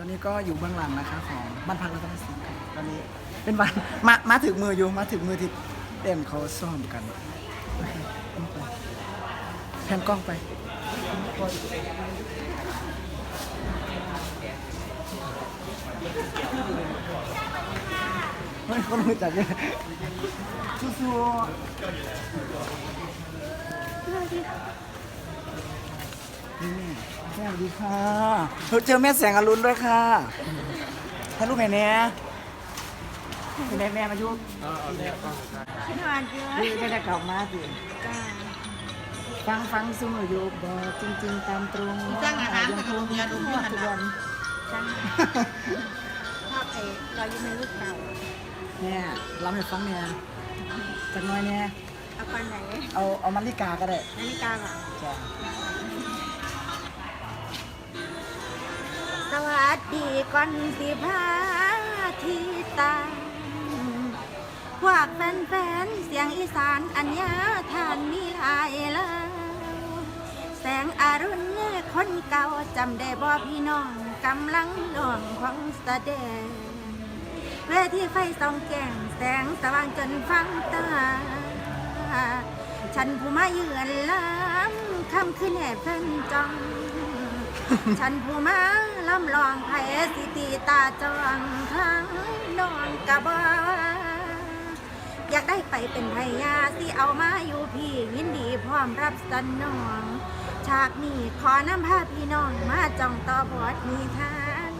ตอนนี้ก็อยู่เบื้องหลังนะคะของบ้านพักรัตนศิลป์ครับตอนนี้เป็นวันมามาถึงมืออยู่มาถึงมือที่เต้นเขาซ่อมกันแพนกล้องไป ไม่คนรู้จักเลยสู้ๆ นี่แม่แม่สวัสดีค่ะเจอแม่แสงอรุณด้วยค่ะถ่ายรูปไหนเนี่ยเป็นแม่มายุ่งคิดหวานเยอะนี่ก็จะกลับมาสิฟังฟังซุ่มอยู่บอกจริง ๆ ตามตรงจ้างอาหารยังคงเมียดูทุกหันวันจ้างภาพไอ้รอยยิ้มในรูปเก่าเนี่ยรับให้ฟังเนี่ยจักน้อยเนี่ยเอาก่อนไหน เอาเอามันลิกาก็ได้นาฬิกาเหรอจ้ะ วัสดีก่อนสิพาที่ตางพวกแฟนๆเสียงอีสานอัญญาทานมีลายแล้ว แสงอรุณคนเก่าจำได้บ่พี่น้องกำลังดองของสแสดงเวทีไฟส่องแกงแสงสว่างจนฟังตา ฉันผู้มาเยือนล้ำคำขึ้นแห่เพิ่นจอง ฉันผู้มาล้ำลองไผสิตีตาจองทั้งนอนกะบ่อยากได้ไปเป็นภรรยาสิเอามาอยู่พี่ยินดีพร้อมรับสนอง ฉากนี้ขอนำพาพี่น้องมาจ้องต่อบทนิทาน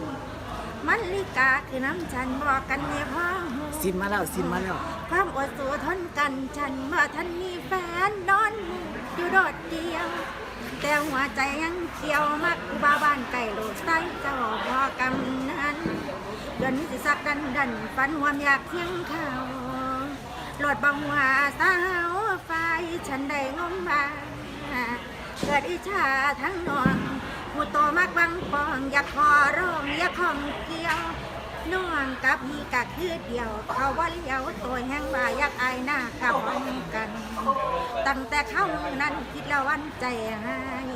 มันลิกาคือน้ำฉันบอกกันในพ่อหูสินมาแล้วสินมาแล้วความอดสูทนกันฉันเมื่อท่านมีแฟนนอนอยู่โดดเดียว แต่หัวใจยังเกี่ยวมักกูบ้าบ้านไก่โลดไส้เจ้าพ่อกำนันเดือนนี้สิสักดันดันฝันความอยากเที่ยงเขาโหลดบังหัวสาวไฟฉันได้งมบาเกิดอิจฉาทั้งนองผู้โตมากบังปองอยากขอร้องอยากของเกี่ยวน้องกับพี่กะคือเดียว เขาว่าเลี้ยวตัวแห้งว่าอยากอายหน้ากับกัน ตั้งแต่เข้ามือนั้นคิดแล้ววันใจหาย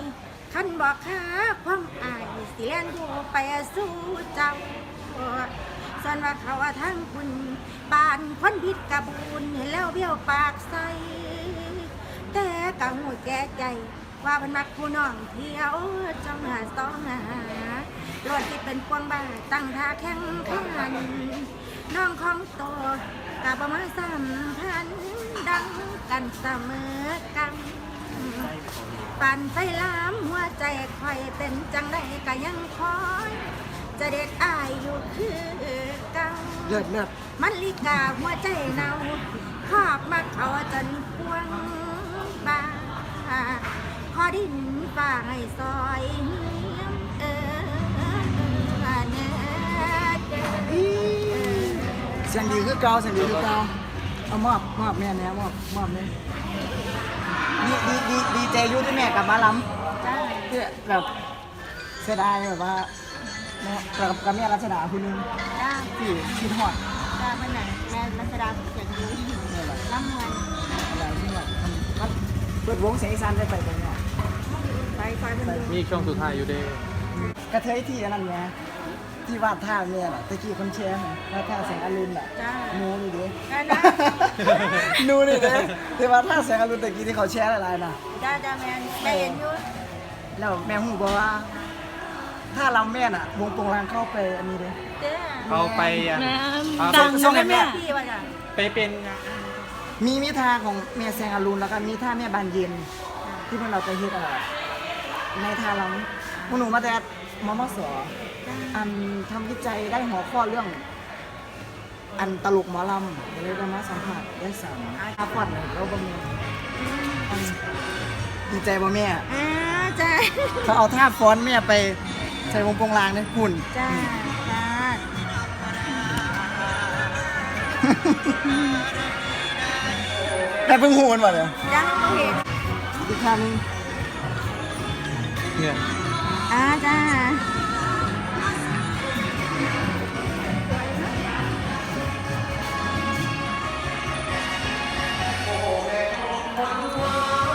คันบอกค้าความอายเสียนอยู่ไปสู้เจ้าส่วนว่าเขาว่าทั้งคุณปานคนผิดกับบุญเห็นแล้วเบี้ยวปากใสแต่กังหูแก่ใจ ว่ามันมักผู้น้องเที่ยวจ้องหาสองหาโลดที่เป็นพวงบ้าตั้งท่าแข่งขันน้องของโตกับประมาสัมพันังกันเสมอกัน ปั่นไฟล้ามหัวใจคอยเป็นจังได้ก็ยังคอย จะเด็ดอายอยู่คือเก่าเลือดเลือดมันลิกาหัวใจเนาขอบมาเขาจนพวงบาขอดินป่าให้ซอยเออเนอเสียงดีคือเก่าเสียงดีคือเก่า เอามอบมอบแม่เนี่ยมอบมอบเนี่ยดีดีดีดีใจอยุ่ที่แม่กลับมาล้ำจ้าเพื่อแบบเสียดายแบบว่าแม่กับกับแม่รัชดาคนนึงจ้าที่ที่ทอดจ้าเมื่อไหร่แม่รัชดาเสียงดีเนี่ยแหละร่ำมวยอะไรที่แบบมันเปิดวงเสียงอีสานได้ไปตรงเนี้ยไปคอยเป็นดูมีช่วงสุดท้ายอยู่เด้กระเทยที่อันนั้นไง ที่วาดท่าเนี่ยน่ะตะกี้คนแชร์น่ะวาดท่าแสงอรุณอะจ้า หนูนี่ดิได้นะ หนูนี่ดิที่วาดท่าแสงอรุณตะกี้ที่เขาแชร์อะไรๆน่ะจ้าจ้าแมนแม่เห็นอยู่แล้วแม่หูบอกว่า ถ้าเราแม่น่ะ วงโปงลางเข้าไปอันนี้ดิเด้อเขาไปอะเอาดังส่งให้แม่พี่ว่าจ้ะไปเป็นมีมิท่าของแม่แสงอรุณแล้วก็มีท่าแม่บานเย็น ที่พวกเราจะเฮ็ดอะไรในท่าเราพวกหนูมาแต่มมสอั นทำวิจัยได้หัวข้อเรื่อง อันตลกหมอลำเลยก็มาสัมผัสได้สามอาพอดเลยแล้วบ่มีอันดีใจบ่แม่อ่าจ้าเขาเอาท่าฟ้อนแม่ไปใส่วงโปงลางเนี่ยหุ่นจ้าจ้าแต่เพิ่งหูมันบ่เลยจ้าเห็นอีกครั้งหนึงเนี่ยอ่าจ้า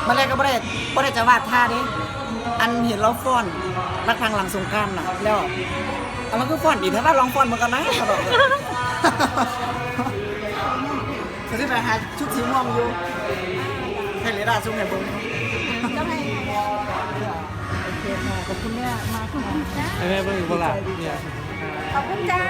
มาแรกก็บ่ได้บ่ได้จะวาดท่าเด้อันเห็นเราฟ้อนรักทางหลังสงกรารน่ะ แล้วเอามันคือฟอนต์อีกถ้าเราลองฟอนต์มันกันนะตลอดเลยเขาจะไปหาชุดสีม่วงอยู่ให้เลด้าซุ่มเนี่ยเบิ้งต้องให้โอเคค่ะขอบคุณแม่มากค่ะให้แม่เบิ่งอีกบ่ล่ะเนี่ย ขอบคุณจ้า